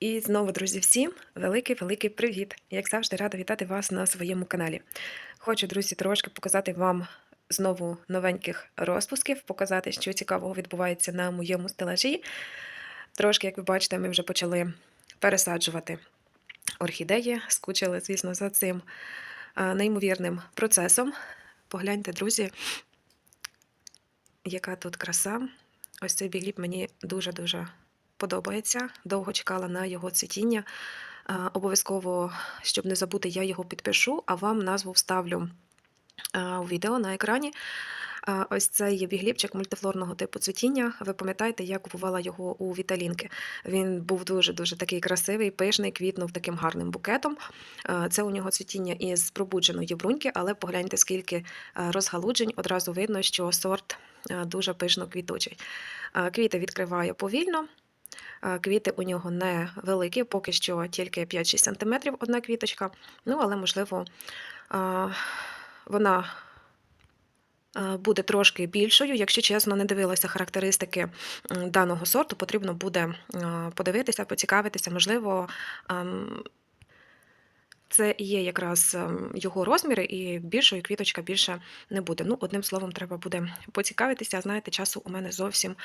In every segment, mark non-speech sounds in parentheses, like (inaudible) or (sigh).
І знову, друзі, всім великий-великий привіт! Як завжди, рада вітати вас на своєму каналі. Хочу, друзі, трошки показати вам знову новеньких розпусків, показати, що цікавого відбувається на моєму стелажі. Трошки, як ви бачите, ми вже почали пересаджувати орхідеї, скучили, звісно, за цим неймовірним процесом. Погляньте, друзі, яка тут краса. Ось цей бігліп мені дуже-дуже подобається. Довго чекала на його цвітіння. Обов'язково, щоб не забути, я його підпишу, а вам назву вставлю у відео на екрані. Ось цей є бігліпчик мультифлорного типу цвітіння. Ви пам'ятаєте, я купувала його у Віталінки. Він був дуже-дуже такий красивий, пишний, квітнув таким гарним букетом. Це у нього цвітіння із пробудженої бруньки, але погляньте, скільки розгалуджень. Одразу видно, що сорт дуже пишно квітучий. Квіти відкриває повільно. Квіти у нього невеликі, поки що тільки 5-6 см одна квіточка. Ну, але, можливо, вона буде трошки більшою. Якщо чесно, не дивилася характеристики даного сорту, потрібно буде подивитися, поцікавитися, можливо. Це і є якраз ем, його розміри, і більшої квіточка більше не буде. Ну, одним словом, треба буде поцікавитися. Знаєте, часу у мене зовсім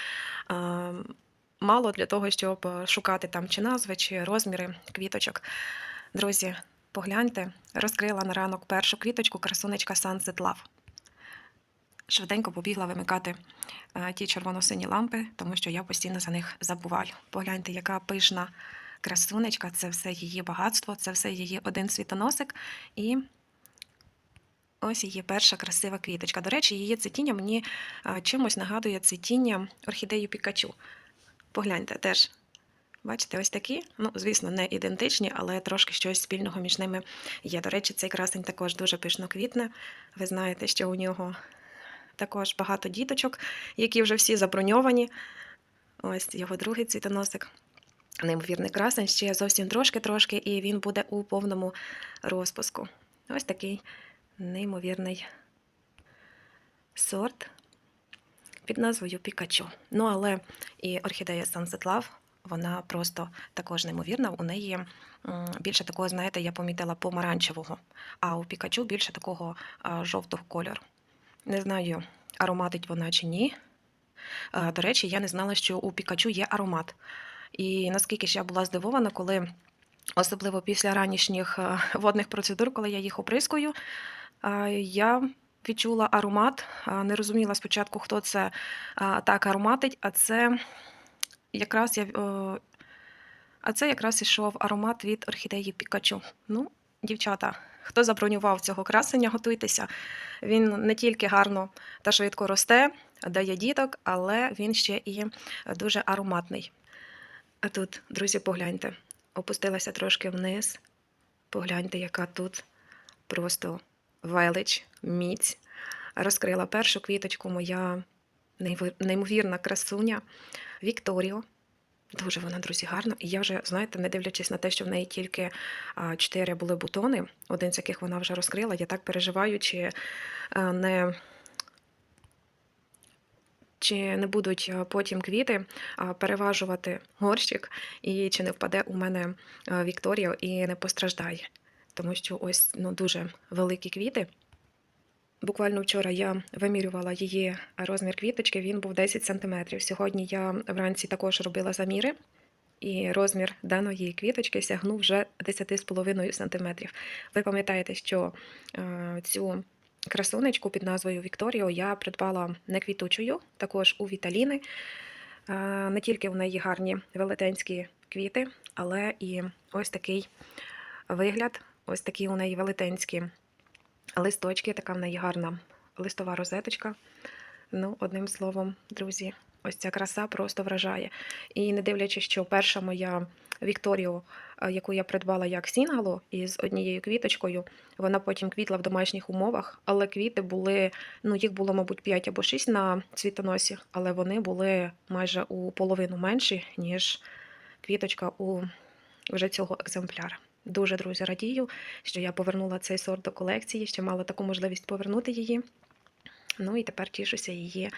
ем, мало для того, щоб е, шукати там чи назви, чи розміри квіточок. Друзі, погляньте, розкрила на ранок першу квіточку красунечка Sunset Love. Швиденько побігла вимикати е, ті червоно-сині лампи, тому що я постійно за них забуваю. Погляньте, яка пишна красунечка, це все її багатство, це все її один світоносик. І ось її перша красива квіточка. До речі, її цвітіння мені е, чимось нагадує цвітіння орхідею Пікачу. Погляньте теж. Бачите, ось такі, ну, звісно, не ідентичні, але трошки щось спільного між ними є. До речі, цей красень також дуже пишно квітне. Ви знаєте, що у нього також багато діточок, які вже всі заброньовані. Ось його другий цвітоносик. Неймовірний красень, ще зовсім трошки-трошки, і він буде у повному розпуску. Ось такий неймовірний сорт під назвою Пікачу. Ну, але і орхідея Sunset Love, вона просто також неймовірна. У неї більше такого, знаєте, я помітила помаранчевого, а у Пікачу більше такого жовтого кольору. Не знаю, ароматить вона чи ні. До речі, я не знала, що у Пікачу є аромат. І наскільки ж я була здивована, коли, особливо після ранішніх е, водних процедур, коли я їх оприскую, я відчула аромат. Не розуміла спочатку, хто це так ароматить, а це якраз я. А це якраз ішов аромат від орхідеї Пікачу. Ну, дівчата, хто забронював цього красення, готуйтеся. Він не тільки гарно та швидко росте, дає діток, але він ще і дуже ароматний. А тут, друзі, погляньте, опустилася трошки вниз. Погляньте, яка тут просто велич, міць. Розкрила першу квіточку моя неймовірна красуня Вікторіо. Дуже вона, друзі, гарна. І я вже, знаєте, не дивлячись на те, що в неї тільки чотири були бутони, один з яких вона вже розкрила, я так переживаю, чи не. Чи не будуть потім квіти переважувати горщик, і чи не впаде у мене а, Вікторіо і не постраждає. Тому що ось ну, дуже великі квіти. Буквально вчора я вимірювала її розмір квіточки, він був 10 см. Сьогодні я вранці також робила заміри, і розмір даної квіточки сягнув вже 10,5 см. Ви пам'ятаєте, що е, цю красунечку під назвою Вікторіо я придбала не квітучою, також у Віталіни. Е, Не тільки в неї гарні велетенські квіти, але і ось такий вигляд, ось такі у неї велетенські листочки, така в неї гарна листова розеточка. Ну, одним словом, друзі, ось ця краса просто вражає. І не дивлячись, що перша моя Вікторіо, е, яку я придбала як сінгало із однією квіточкою, вона потім квітла в домашніх умовах, але квіти були, ну їх було, мабуть, 5 або 6 на цвітоносі, але вони були майже у половину менші, ніж квіточка у вже цього екземпляра. Дуже, друзі, радію, що я повернула цей сорт до колекції, що мала таку можливість повернути її. Ну і тепер тішуся її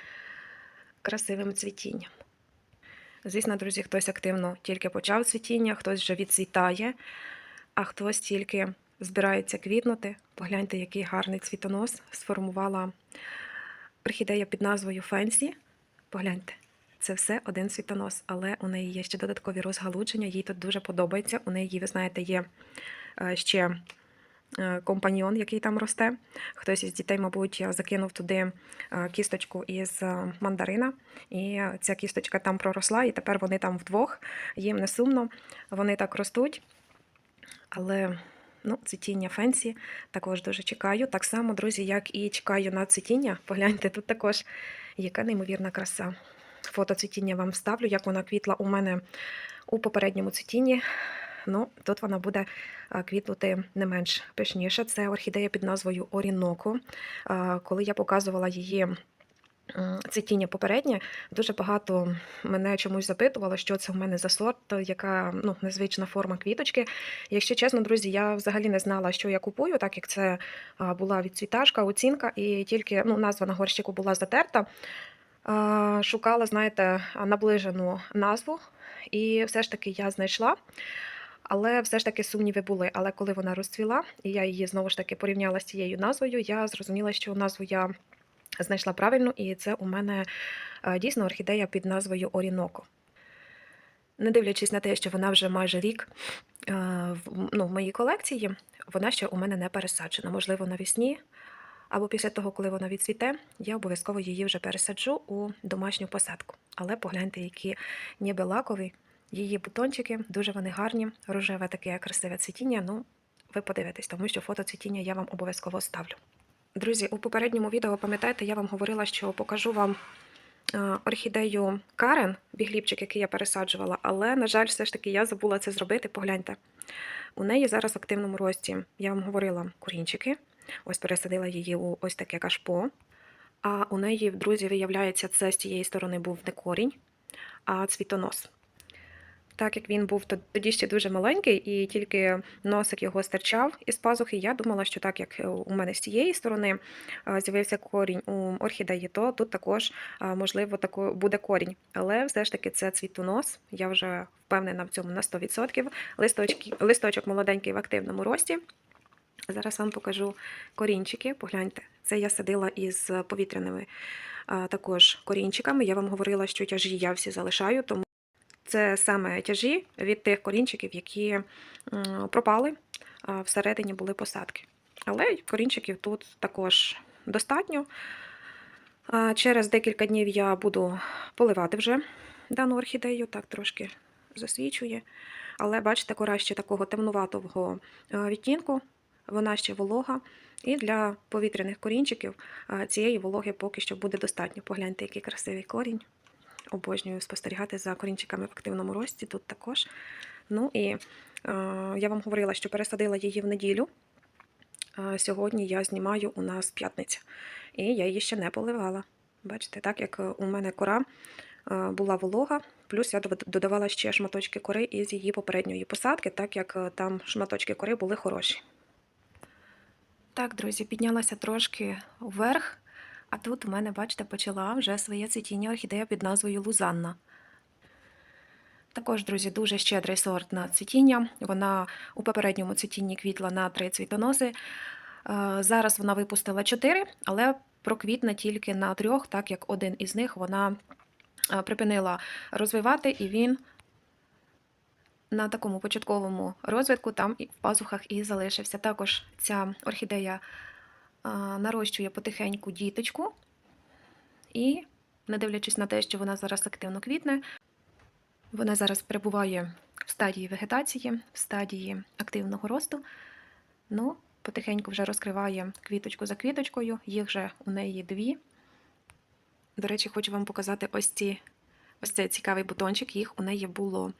красивим цвітінням. Звісно, друзі, хтось активно тільки почав цвітіння, хтось вже відцвітає, а хтось тільки збирається квітнути. Погляньте, який гарний цвітонос сформувала орхідея під назвою Фенсі. Погляньте, це все один цвітонос, але у неї є ще додаткові розгалудження. Їй тут дуже подобається. У неї, ви знаєте, є е, ще е, компаньйон, який там росте. Хтось із дітей, мабуть, закинув туди е, кісточку із мандарина, і ця кісточка там проросла, і тепер вони там вдвох. Їм не сумно, вони так ростуть. Але ну, цвітіння фенсі також дуже чекаю. Так само, друзі, як і чекаю на цвітіння. Погляньте, тут також яка неймовірна краса. Фото цвітіння вам вставлю, як вона квітла у мене у попередньому цвітінні. Ну, тут вона буде квітнути не менш пишніше. Це орхідея під назвою Оріноко. Коли я показувала її цвітіння попереднє, дуже багато мене чомусь запитувало, що це в мене за сорт, яка ну, незвична форма квіточки. Якщо чесно, друзі, я взагалі не знала, що я купую, так як це була відцвіташка, оцінка, і тільки ну, назва на горщику була затерта. Шукала, знаєте, наближену назву, і все ж таки я знайшла. Але все ж таки сумніви були. Але коли вона розцвіла, і я її знову ж таки порівняла з цією назвою, я зрозуміла, що назву я знайшла правильно, і це у мене е, дійсно орхідея під назвою Оріноко. Не дивлячись на те, що вона вже майже рік е, ну, в моїй колекції, вона ще у мене не пересаджена. Можливо, навесні або після того, коли вона відцвіте, я обов'язково її вже пересаджу у домашню посадку. Але погляньте, які ніби лакові її бутончики, дуже вони гарні, рожеве таке красиве цвітіння. Ну, ви подивитесь, тому що фото цвітіння я вам обов'язково ставлю. Друзі, у попередньому відео, пам'ятаєте, я вам говорила, що покажу вам е, орхідею Карен, бігліпчик, який я пересаджувала, але, на жаль, все ж таки я забула це зробити. Погляньте. У неї зараз в активному рості, я вам говорила, корінчики. Ось пересадила її у ось таке кашпо. А у неї, друзі, виявляється, це з цієї сторони був не корінь, а цвітонос. Так як він був тоді ще дуже маленький, і тільки носик його стирчав із пазухи, я думала, що так як е, у мене з цієї сторони з'явився корінь у орхідеї, то тут також, можливо, буде корінь. Але все ж таки це цвітонос. Я вже впевнена в цьому на 100%. Листочки, листочок молоденький в активному рості. Зараз вам покажу корінчики. Погляньте, це я садила із повітряними також корінчиками. Я вам говорила, що тяжі я всі залишаю, тому це саме тяжі від тих корінчиків, які пропали, всередині були посадки. Але корінчиків тут також достатньо. Через декілька днів я буду поливати вже дану орхідею, так трошки засвічує. Але бачите, кора ще такого темнуватого відтінку, вона ще волога. І для повітряних корінчиків цієї вологи поки що буде достатньо. Погляньте, який красивий корінь. Обожнюю спостерігати за корінчиками в активному рості, тут також. Ну і е, я вам говорила, що пересадила її в неділю. Е, сьогодні я знімаю у нас п'ятниця. І я її ще не поливала. Бачите, так як у мене кора е, була волога, плюс я додавала ще шматочки кори із її попередньої посадки, так як е, там шматочки кори були хороші. Так, друзі, піднялася трошки вверх. А тут у мене, бачите, почала вже своє цвітіння орхідея під назвою Лузанна. Також, друзі, дуже щедрий сорт на цвітіння. Вона у попередньому цвітінні квітла на три цвітоноси. Е, зараз вона випустила чотири, але проквітне тільки на трьох, так як один із них вона е, припинила розвивати, і він на такому початковому розвитку там і в пазухах і залишився. Також ця орхідея нарощує потихеньку діточку, і, не дивлячись на те, що вона зараз активно квітне, вона зараз перебуває в стадії вегетації, в стадії активного росту. Ну, потихеньку вже розкриває квіточку за квіточкою, їх вже у неї дві. До речі, хочу вам показати ось ці ось цей цікавий бутончик. Їх у неї було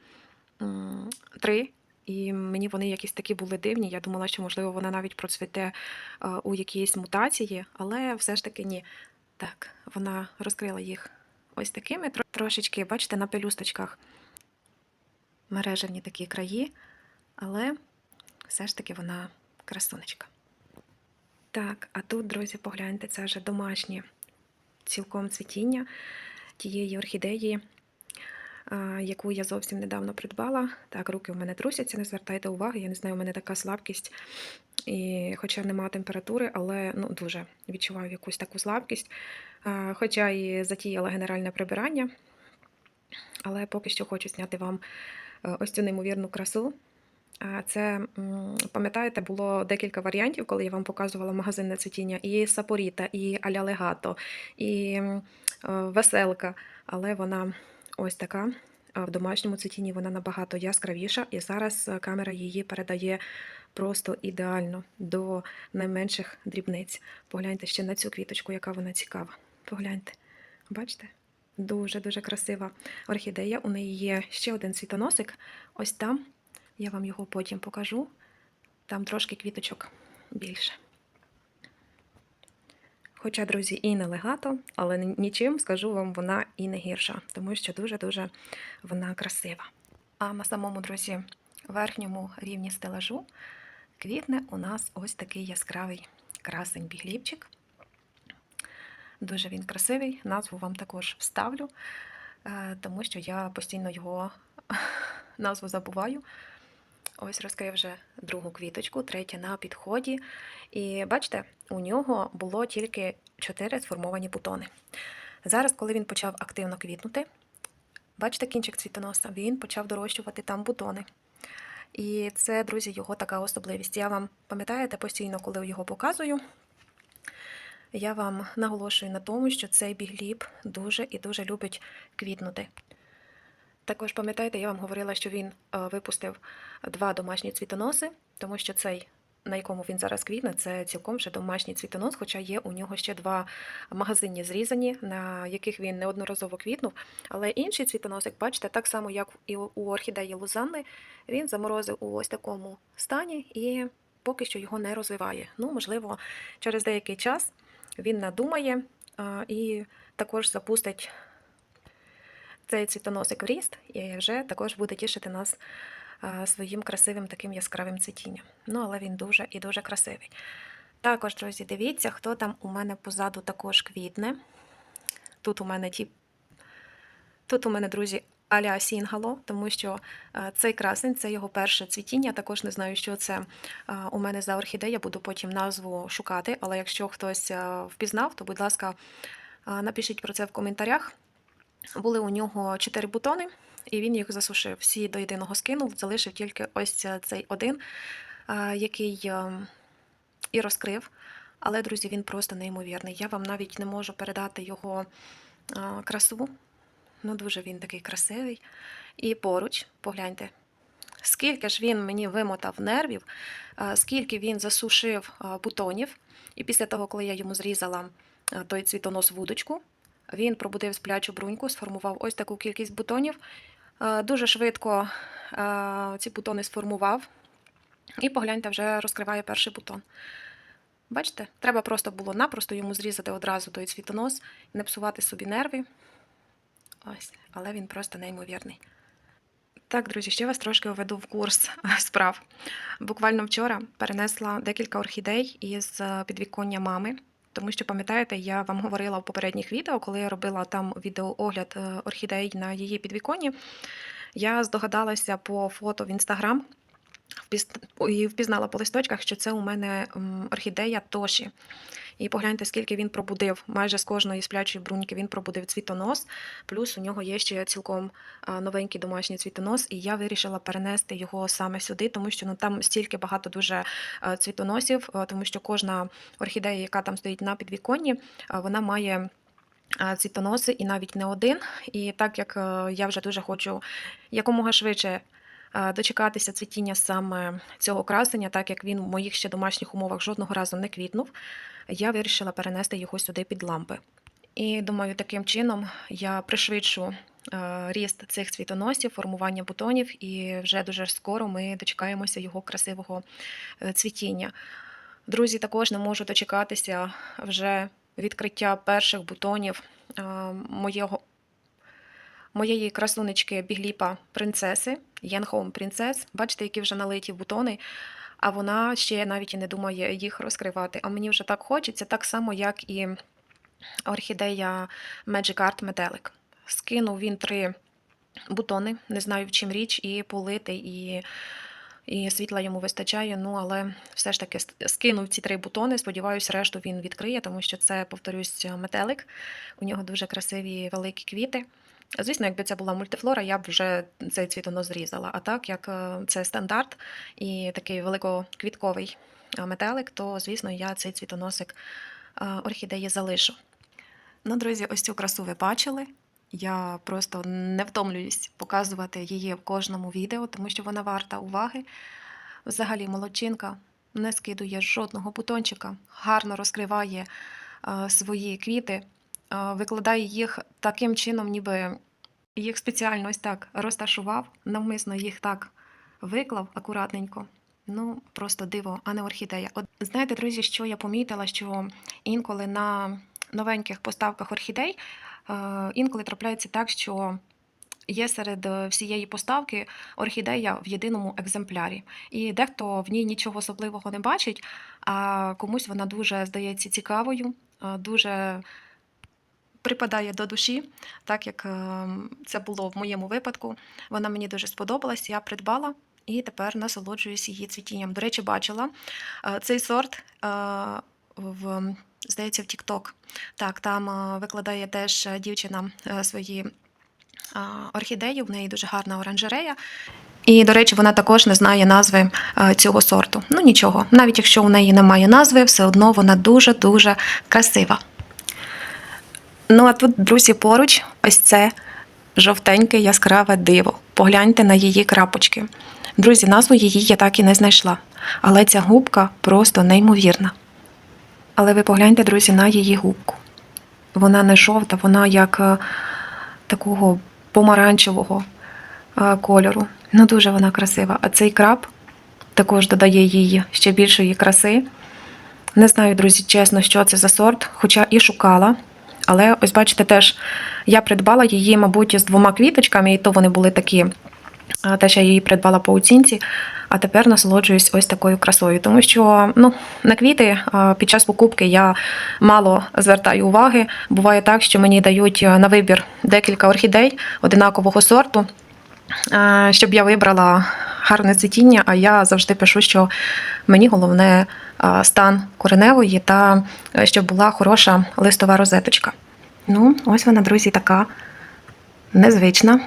три. І мені вони якісь такі були дивні. Я думала, що, можливо, вона навіть процвіте у якійсь мутації, але все ж таки ні. Так, вона розкрила їх ось такими трошечки, бачите, на пелюсточках мережевні такі краї, але все ж таки вона красунечка. Так, а тут, друзі, погляньте, це вже домашнє цілком цвітіння тієї орхідеї. Яку я зовсім недавно придбала. Так, руки в мене трусяться, не звертайте уваги. Я не знаю, у мене така слабкість. І хоча нема температури, але ну, дуже відчуваю якусь таку слабкість. Хоча і затіяла генеральне прибирання, але поки що хочу зняти вам е, ось цю неймовірну красу. Це, пам'ятаєте, було декілька варіантів, коли я вам показувала магазинне цвітіння, і сапоріта, і аля легато, і е, веселка. Але вона ось така. В домашньому цвітінні вона набагато яскравіша, і зараз е, камера її передає просто ідеально до найменших дрібниць. Погляньте ще на цю квіточку, яка вона цікава. Погляньте, бачите? Дуже-дуже красива орхідея. У неї є ще один цвітоносик. Ось там. Я вам його потім покажу. Там трошки квіточок більше. Хоча, друзі, і не легато, але нічим скажу вам, вона і не гірша, тому що дуже-дуже вона красива. А на самому, друзі, верхньому рівні стелажу квітне у нас ось такий яскравий красень бігліпчик. Дуже він красивий. Назву вам також вставлю, е, тому що я постійно його (laughs) назву забуваю. Ось розкрив вже другу квіточку, третя на підході. І бачите, у нього було тільки чотири сформовані бутони. Зараз, коли він почав активно квітнути, бачите кінчик цвітоноса, він почав дорощувати там бутони. І це, друзі, його така особливість. Я вам пам'ятаєте постійно, коли його показую, я вам наголошую на тому, що цей бігліб дуже і дуже любить квітнути. Також пам'ятаєте, я вам говорила, що він е, випустив два домашні цвітоноси, тому що цей, на якому він зараз квітне, це цілком вже домашній цвітонос, хоча є у нього ще два магазинні зрізані, на яких він неодноразово квітнув. Але інший цвітоносик, бачите, так само, як і у орхідеї Лузанни, він заморозив у ось такому стані і поки що його не розвиває. Ну, можливо, через деякий час він надумає і також запустить цей цвітоносик в ріст і вже також буде тішити нас своїм красивим таким яскравим цвітінням. Ну, але він дуже і дуже красивий. Також, друзі, дивіться, хто там у мене позаду також квітне. Тут у мене ті. Тут у мене, друзі, аля Сінгало, тому що цей красень це його перше цвітіння. Також не знаю, що це у мене за орхідея, буду потім назву шукати. Але якщо хтось впізнав, то, будь ласка, напишіть про це в коментарях. Були у нього чотири бутони, і він їх засушив. Всі до єдиного скинув, залишив тільки ось цей один, е, який е, і розкрив. Але, друзі, він просто неймовірний. Я вам навіть не можу передати його е, красу. Ну, дуже він такий красивий. І поруч, погляньте, скільки ж він мені вимотав нервів, скільки він засушив бутонів. І після того, коли я йому зрізала той цвітонос вудочку, він пробудив сплячу бруньку, сформував ось таку кількість бутонів. Е, Дуже швидко е, ці бутони сформував. І погляньте, вже розкриває перший бутон. Бачите, треба просто було напросто йому зрізати одразу той цвітонос, не псувати собі нерви. Ось, але він просто неймовірний. Так, друзі, ще вас трошки введу в курс е, справ. Буквально вчора перенесла декілька орхідей із підвіконня мами. Тому що, пам'ятаєте, я вам говорила в попередніх відео, коли я робила там відеоогляд е, орхідей на її підвіконні, я здогадалася по фото в інстаграм і впізнала по листочках, що це у мене орхідея Тоші. І погляньте, скільки він пробудив. Майже з кожної сплячої бруньки він пробудив цвітонос. Плюс у нього є ще цілком новенький домашній цвітонос, і я вирішила перенести його саме сюди, тому що ну там стільки багато дуже цвітоносів, тому що кожна орхідея, яка там стоїть на підвіконні, вона має. Цвітоноси і навіть не один. І так як е, я вже дуже хочу якомога швидше е, дочекатися цвітіння саме цього красення, так як він в моїх ще домашніх умовах жодного разу не квітнув, я вирішила перенести його сюди під лампи. І думаю, таким чином я пришвидшу ріст цих цвітоносів, формування бутонів, і вже дуже скоро ми дочекаємося його красивого е, цвітіння. Друзі, також не можу дочекатися вже відкриття перших бутонів моєго, моєї красунечки бігліпа принцеси, Янхоум Принцес. Бачите, які вже налиті бутони, а вона ще навіть і не думає їх розкривати. А мені вже так хочеться, так само, як і орхідея Magic Art Метелик. Скинув він три бутони. Не знаю, в чим річ, і полити, і, і світла йому вистачає. Ну, але все ж таки скинув ці три бутони. Сподіваюся, решту він відкриє, тому що це, повторюсь, метелик. У нього дуже красиві великі квіти. Звісно, якби це була мультифлора, я б вже цей цвітонос зрізала. А так як е, це стандарт і такий великоквітковий е, метелик, то звісно я цей цвітоносик е, орхідеї залишу. Ну, друзі, ось цю красу ви бачили. Я просто не втомлююсь показувати її в кожному відео, тому що вона варта уваги. Взагалі, молодчинка не скидує жодного бутончика, гарно розкриває свої квіти, викладає їх таким чином, ніби їх спеціально ось так розташував, навмисно їх так виклав акуратненько. Ну, просто диво, а не орхідея. От знаєте, друзі, що я помітила, що інколи на новеньких поставках орхідей е, інколи трапляється так, що є серед е, всієї поставки орхідея в єдиному екземплярі. І дехто в ній нічого особливого не бачить, а комусь вона дуже здається цікавою, дуже припадає до душі, так як е, це було в моєму випадку. Вона мені дуже сподобалась, я придбала. І тепер насолоджуюсь її цвітінням. До речі, бачила е, цей сорт е, в, здається, в TikTok. Так, там викладає теж дівчина свої а, орхідею, в неї дуже гарна оранжерея. І, до речі, вона також не знає назви цього сорту. Ну нічого, навіть якщо у неї немає назви, все одно вона дуже-дуже красива. Ну а тут, друзі, поруч ось це жовтеньке яскраве диво. Погляньте на її крапочки. Друзі, назву її я так і не знайшла, але ця губка просто неймовірна. Але ви погляньте, друзі, на її губку. Вона не жовта, вона як е, такого помаранчевого е, кольору. Ну, дуже вона красива. А цей краб також додає їй ще більшої краси. Не знаю, друзі, чесно, що це за сорт, хоча і шукала. Але ось бачите, теж я придбала її, мабуть, з двома квіточками, і то вони були такі. а, Теж я її придбала по оцінці, а тепер насолоджуюсь ось такою красою. Тому що ну, на квіти під час покупки я мало звертаю уваги. Буває так, що мені дають на вибір декілька орхідей одинакового сорту, щоб я вибрала гарне цвітіння, а я завжди пишу, що мені головне стан кореневої та е, щоб була хороша листова розеточка. Ну, ось вона, друзі, така незвична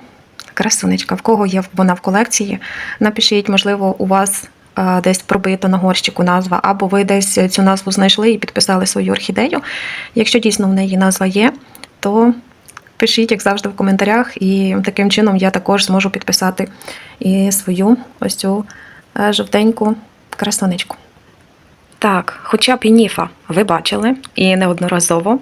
красунечка. В кого є вона в колекції, напишіть, можливо, у вас десь пробито на горщику назва, або ви десь цю назву знайшли і підписали свою орхідею. Якщо дійсно в неї назва є, то пишіть, як завжди, в коментарях, і таким чином я також зможу підписати і свою ось цю е, жовтеньку красунечку. Так, хоча б і ніфа ви бачили і неодноразово.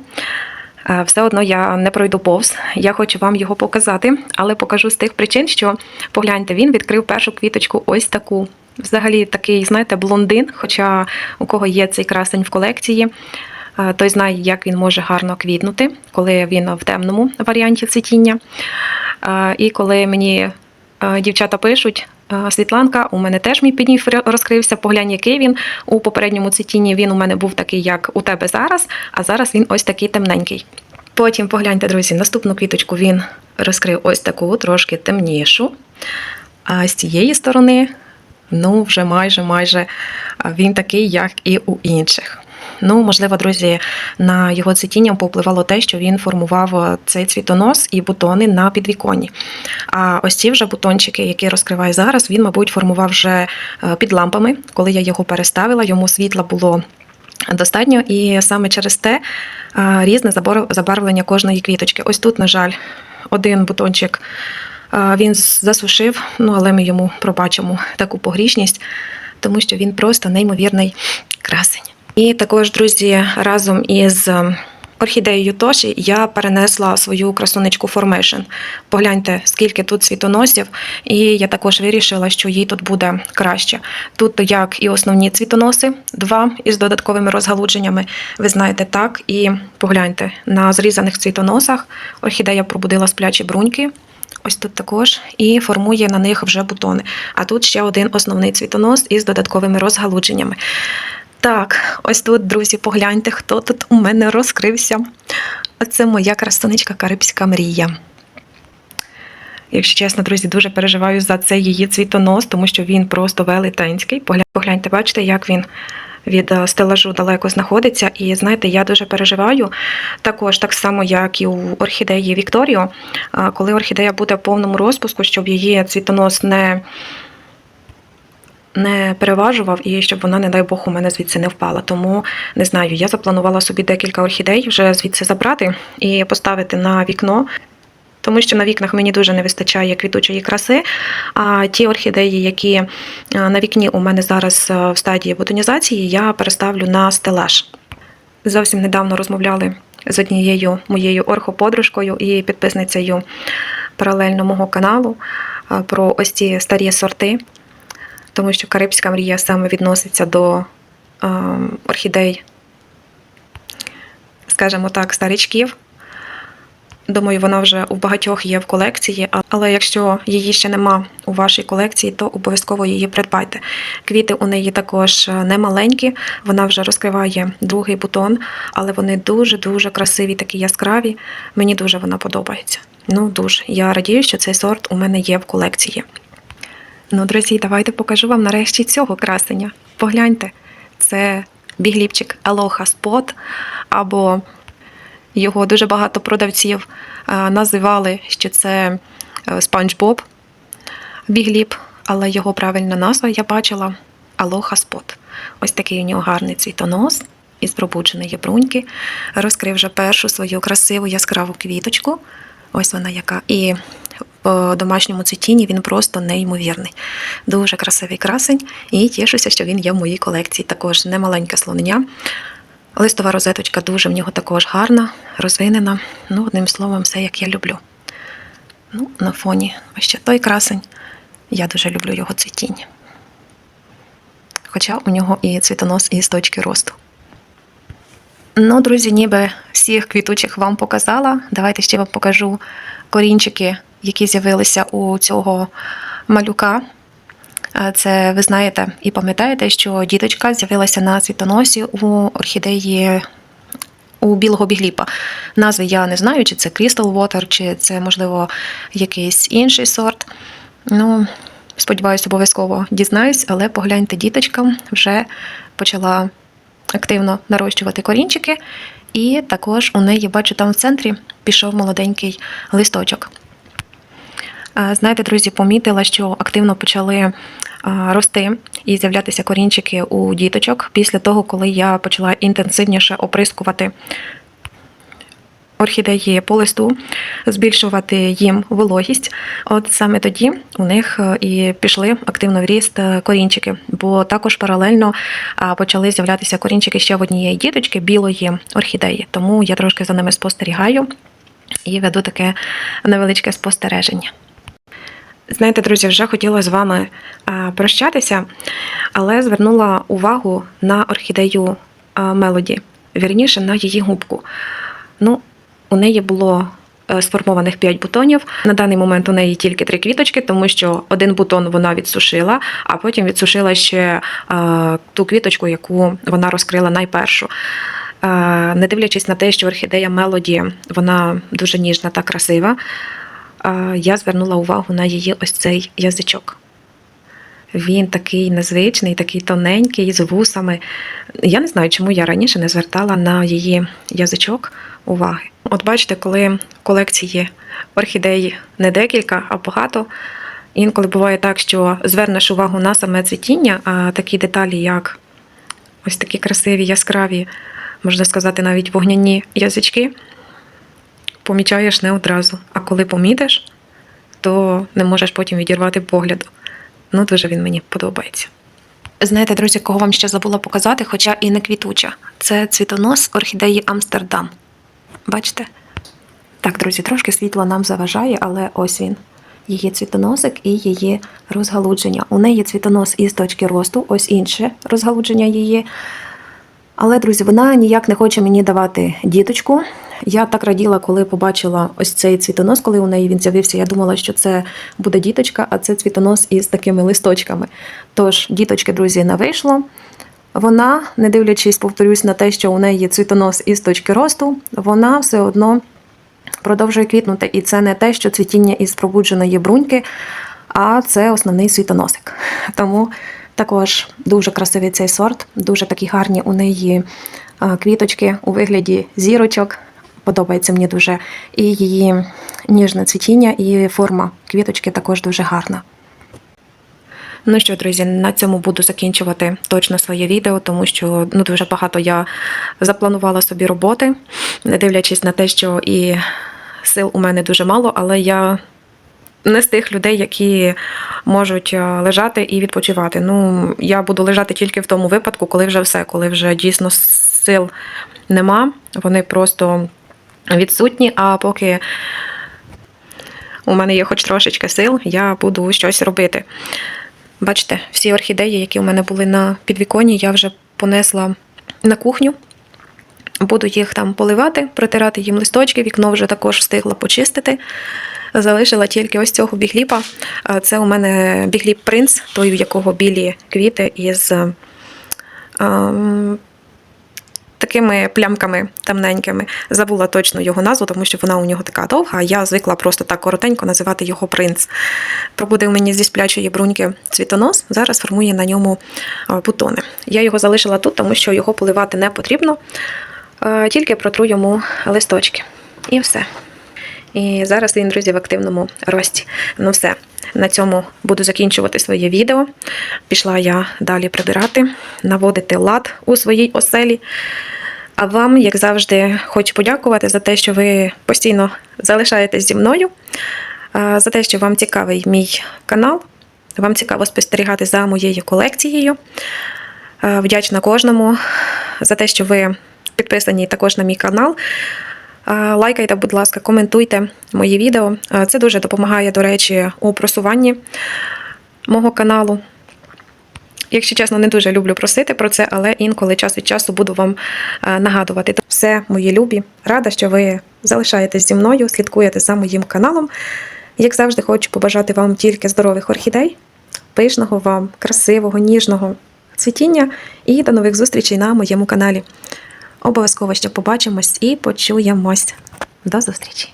Е, Все одно я не пройду повз. Я хочу вам його показати, але покажу з тих причин, що погляньте, він відкрив першу квіточку ось таку. Взагалі такий, знаєте, блондин, хоча у кого є цей красень в колекції, той знає, як він може гарно квітнути, коли він в темному варіанті цвітіння. І коли мені дівчата пишуть, «Е, Світланка, у мене теж мій підніф розкрився. Поглянь, який він у попередньому цвітінні. Він у мене був такий, як у тебе зараз, а зараз він ось такий темненький. Потім погляньте, друзі, наступну квіточку він розкрив ось таку трошки темнішу. А з цієї сторони, ну, вже майже майже він такий, як і у інших. Ну, можливо, друзі, на його цвітіння повпливало те, що він формував е, цей цвітонос і бутони на підвіконні. А ось ці вже бутончики, які розкриває зараз, він, мабуть, формував вже е, під лампами. Коли я його переставила, йому світла було достатньо, і саме через те е, різне забарвлення кожної квіточки. Ось тут, на жаль, один бутончик він засушив, ну але ми йому пробачимо таку погрішність, тому що він просто неймовірний красень. І також, друзі, разом із е, орхідеєю Тоші я перенесла свою красунечку Formation. Погляньте, скільки тут цвітоносів, і я також вирішила, що їй тут буде краще. Тут як і основні цвітоноси, два із додатковими розгалудженнями. Ви знаєте так. І погляньте, на зрізаних цвітоносах орхідея пробудила сплячі бруньки. Ось тут також і формує на них вже бутони. А тут ще один основний цвітонос із додатковими розгалудженнями. Так, ось тут, друзі, погляньте, хто тут у мене розкрився. Оце моя красунечка Карибська мрія. Якщо чесно, друзі, дуже переживаю за цей її цвітонос, тому що він просто велетенський. Погляньте, бачите, як він від е, стелажу далеко знаходиться. І знаєте, я дуже переживаю також, так само, як і у орхідеї Вікторіо, коли орхідея буде в повному розпуску, щоб її цвітонос не. Не переважував і щоб вона, не дай Бог, у мене звідси не впала. Тому не знаю, я запланувала собі декілька орхідей вже звідси забрати і поставити на вікно, тому що на вікнах мені дуже не вистачає квітучої краси. А ті орхідеї, які е, на вікні у мене зараз е, в стадії бутонізації, я переставлю на стелаж. Зовсім недавно розмовляли з однією моєю орхоподружкою і підписницею паралельно мого каналу е, про ось ці старі сорти, тому що Карибська мрія саме відноситься до е, орхідей, скажімо так, старичків. Думаю, вона вже у багатьох є в колекції, але якщо її ще нема у вашій колекції, то обов'язково її придбайте. Квіти у неї також е, не маленькі, вона вже розкриває другий бутон, але вони дуже-дуже красиві, такі яскраві. Мені дуже вона подобається. Ну, дуже. Я радію, що цей сорт у мене є в колекції. Ну, друзі, давайте покажу вам нарешті цього красення. Погляньте, це бігліпчик Aloha Spot або його дуже багато продавців е, називали, що це е, Спанч Боб Бігліп, але його правильна назва я бачила Алоха Спот. Ось такий у нього гарний цвітонос із пробудженої бруньки. Розкрив вже першу свою красиву яскраву квіточку. Ось вона яка. І в домашньому цвітінні він просто неймовірний. Дуже красивий красень, і тішуся, що він є в моїй колекції. Також немаленьке слонення. Листова розеточка дуже в нього також гарна, розвинена. Ну, одним словом, все як я люблю. Ну, на фоні ще той красень. Я дуже люблю його цвітіння. Хоча у нього і цвітонос із точки росту. Ну, друзі, ніби всіх квітучих вам показала. Давайте ще вам покажу корінчики, які з'явилися у цього малюка. Е, Це ви знаєте і пам'ятаєте, що діточка з'явилася на цвітоносі у орхідеї у білого бігліпа. Назви я не знаю, чи це Crystal Water, чи це, можливо, якийсь інший сорт. Ну, сподіваюся, обов'язково дізнаюсь, але погляньте, діточка вже почала активно нарощувати корінчики. І також у неї, бачу, там в центрі пішов молоденький листочок. Знаєте, друзі, помітила, що активно почали рости і з'являтися корінчики у діточок після того, коли я почала інтенсивніше оприскувати орхідеї по листу, збільшувати їм вологість. От саме тоді у них е, і пішли активно в ріст е, корінчики, бо також паралельно почали з'являтися корінчики ще в однієї діточки білої орхідеї. Тому я трошки за ними спостерігаю і веду таке невеличке спостереження. Знаєте, друзі, вже хотіла з вами прощатися, але звернула увагу на орхідею Мелоді, вірніше на її губку. Ну, у неї було е, сформованих 5 бутонів. На даний момент у неї тільки 3 квіточки, тому що один бутон вона відсушила, а потім відсушила ще е, ту квіточку, яку вона розкрила найпершу. Е, Не дивлячись на те, що орхідея Мелоді вона дуже ніжна та красива, е, я звернула увагу на її ось цей язичок. Він такий незвичний, такий тоненький, з вусами. Я не знаю, чому я раніше не звертала на її язичок уваги. От бачите, коли колекції орхідеї не декілька, а багато. Інколи буває так, що звернеш увагу на саме цвітіння, а такі деталі, як ось такі красиві, яскраві, можна сказати, навіть вогняні язички, помічаєш не одразу. А коли помітиш, то не можеш потім відірвати погляду. Ну, дуже він мені подобається. Знаєте, друзі, кого вам ще забула показати, хоча і не квітуча. Це цвітонос орхідеї Амстердам. Бачите? Так, друзі, трошки світло нам заважає, але ось він. Її цвітоносик і її розгалудження. У неї цвітонос із точки росту, ось інше розгалудження її. Але, друзі, вона ніяк не хоче мені давати діточку. Я так раділа, коли побачила ось цей цвітонос, коли у неї він з'явився. Я думала, що це буде діточка, а це цвітонос із такими листочками. Тож, діточки, друзі, не вийшло. Вона, не дивлячись, повторюсь на те, що у неї цвітонос із точки росту, вона все одно продовжує квітнути. І це не те, що цвітіння із пробудженої бруньки, а це основний світоносик. Тому також дуже красивий цей сорт, дуже такі гарні у неї квіточки у вигляді зірочок. Подобається мені дуже. І її ніжне цвітіння, і форма квіточки також дуже гарна. Ну що, друзі, на цьому буду закінчувати точно своє відео, тому що ну дуже багато я запланувала собі роботи, не дивлячись на те, що і сил у мене дуже мало, але я не з тих людей, які можуть е, лежати і відпочивати. Ну, я буду лежати тільки в тому випадку, коли вже все, коли вже дійсно сил нема, вони просто відсутні. А поки у мене є хоч трошечки сил, я буду щось робити. Бачите, всі орхідеї, які у мене були на підвіконні, я вже понесла на кухню. Буду їх там поливати, протирати їм листочки, вікно вже також встигла почистити. Залишила тільки ось цього бігліпа. Це у мене бігліп принц, той, у якого білі квіти із ем, такими плямками темненькими. Забула точно його назву, тому що вона у нього така довга. а Я звикла просто так коротенько називати його принц. Пробудив мені зі сплячої бруньки цвітонос. Зараз формує на ньому е, бутони. Я його залишила тут, тому що його поливати не потрібно, е, тільки протру йому листочки. І все. І зараз він, друзі, в активному рості. Ну все, на цьому буду закінчувати своє відео. Пішла я далі прибирати, наводити лад у своїй оселі. А вам, як завжди, хочу подякувати за те, що ви постійно залишаєтесь зі мною, за те, що вам цікавий мій канал. Вам цікаво спостерігати за моєю колекцією. Вдячна кожному за те, що ви підписані також на мій канал. Лайкайте, будь ласка, коментуйте мої відео. Це дуже допомагає, до речі, у просуванні мого каналу. Якщо чесно, не дуже люблю просити про це, але інколи час від часу буду вам нагадувати. Все, мої любі. Рада, що ви залишаєтесь зі мною, слідкуєте за моїм каналом. Як завжди, хочу побажати вам тільки здорових орхідей, пишного вам, красивого, ніжного цвітіння і до нових зустрічей на моєму каналі. Обов'язково ще побачимось і почуємось. До зустрічі!